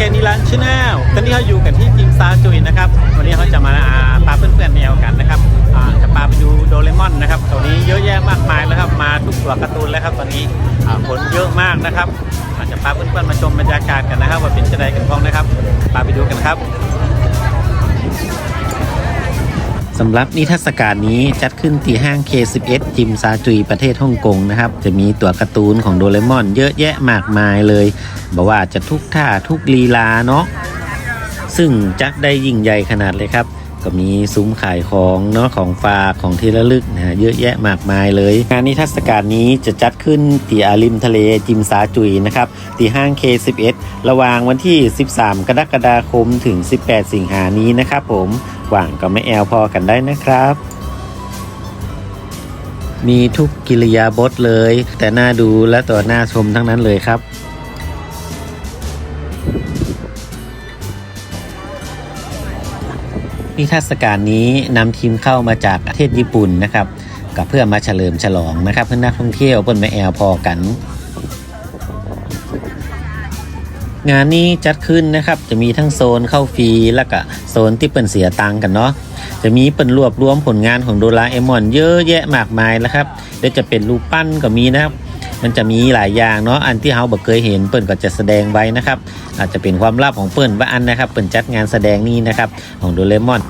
ชแนลตอนนี้เขาอยู่กันที่กิมซาจุยนะครับ วันนี้เขาจะมาปาพาเพื่อนๆแนวกันนะครับจะพาไปดูโดเรมอนนะครับตัวนี้เยอะแยะมากมายแล้วครับ มาทุกตัวการ์ตูนแล้วครับ ตอนนี้คนเยอะมากนะครับอาจจะพาเพื่อนๆมาชมบรรยากาศกันนะครับ ว่าเป็นจะไดกันบ้างนะครับพาไปดูกันครับ สำหรับนิทรรศการนี้จัดขึ้นที่ห้าง K11 จิมซาจุยประเทศฮ่องกงนะครับ จะมีตัวการ์ตูนของโดเรมอนเยอะแยะมากมายเลยบอกว่าจะทุกท่าทุกลีลาเนาะซึ่งจัดได้ยิ่งใหญ่ขนาดเลยครับ ก็มีซุ้มขายของเนาะของฝากของที่ระลึกนะฮะเยอะแยะมากมายเลย งานนิทรรศการนี้จะจัดขึ้นที่อาริมทะเลจิมซาจุยนะครับที่ห้าง K11 ระหว่างวันที่ 13 กรกฎาคมถึง 18 สิงหานี้นะครับผมหว่างก็ไม่แอลพอกันได้นะครับ มีทุกกิริยาบทเลย แต่น่าดูและตัวน่าชมทั้งนั้นเลยครับนิทรรศการนี้นำทีมเข้ามาจากประเทศญี่ปุ่นนะครับ กับเพื่อมาเฉลิมฉลองนะครับ เพื่อนักท่องเที่ยวบนแม่แอลพอกัน งานนี้จัดขึ้นนะครับ จะมีทั้งโซนเข้าฟรีแล้วก็โซนที่เปิ่นเสียตังค์กันเนาะจะมีเปิ่นรวบรวมผลงานของโดราเอมอนเยอะแยะมากมายแล้วครับเดี๋ยวจะเป็นรูปปั้นก็มีนะครับ มันจะมีหลายอย่างเนาะอันที่เฮาบ่เคยเห็นเปิ่นก็จะแสดงไว้นะครับ อาจจะเป็นความลับของเปิ่นว่าอันนะครับเปิ่นจัดงานแสดงนี้นะครับของโดเรมอน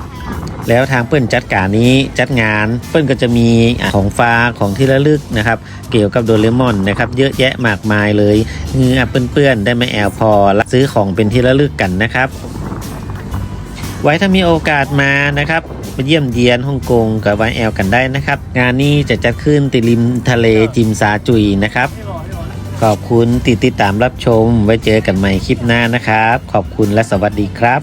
แล้วทางเปิ้นจัดการนี้จัดงานเปิ้นก็จะมีของฟ้าของที่ระลึกนะครับ เกี่ยวกับโดเรมอนนะครับเยอะแยะมากมายเลยเงือเปื้อนๆได้มาแอลพอและซื้อของเป็นที่ระลึกกันนะครับ ไว้ถ้ามีโอกาสมานะครับมาเยี่ยมเยียนฮ่องกงกับไวแอลกันได้นะครับ งานนี้จะจัดขึ้นติริมทะเลจิมซาจุยนะครับ ขอบคุณติดติดตามรับชม ไว้เจอกันใหม่คลิปหน้านะครับ ขอบคุณและสวัสดีครับ